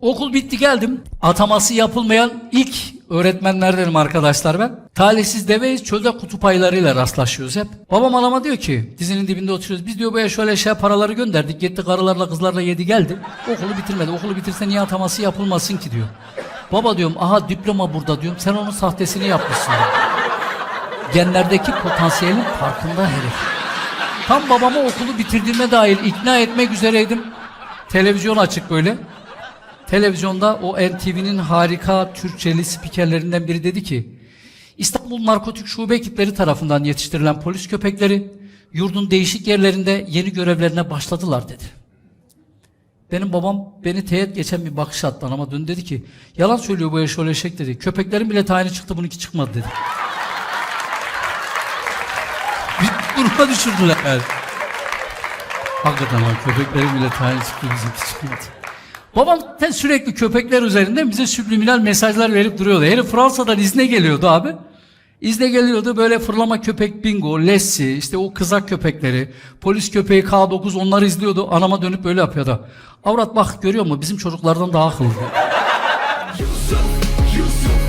Okul bitti geldim. Ataması yapılmayan ilk öğretmenlerdenim arkadaşlar ben. Talihsiz deveyiz çölde kutup ayılarıyla rastlaşıyoruz hep. Babam anama diyor ki dizinin dibinde oturuyoruz. Biz diyor böyle şöyle şey paraları gönderdik. Gitti karılarla kızlarla yedi geldi. Okulu bitirmedi. Okulu bitirse niye ataması yapılmasın ki diyor. Baba diyorum aha diploma burada diyorum. Sen onun sahtesini yapmışsın. diyor. Genlerdeki potansiyelin farkında herif. Tam babamı okulu bitirdiğime dair ikna etmek üzereydim. Televizyon açık böyle. Televizyonda o NTV'nin harika Türkçeli spikerlerinden biri dedi ki İstanbul Narkotik Şube ekipleri tarafından yetiştirilen polis köpekleri yurdun değişik yerlerinde yeni görevlerine başladılar dedi. Benim babam beni teğet geçen bir bakış attı ama dün dedi ki yalan söylüyor bu eşol eşek dedi. Köpeklerin bile tayini çıktı bununki çıkmadı dedi. Bir duruma düşürdüler yani. Hakikaten lan köpeklerin bile tayini çıktı bizimki çıkmadı. Babam zaten sürekli köpekler üzerinden bize sübliminal mesajlar verip duruyordu. Herif Fransa'dan izne geliyordu abi. İzne geliyordu böyle fırlama köpek bingo, lessi, işte o kızak köpekleri, polis köpeği K9 onları izliyordu. Anama dönüp böyle yapıyordu. Avrat bak görüyor musun bizim çocuklardan daha akıllı. Yusuf, Yusuf.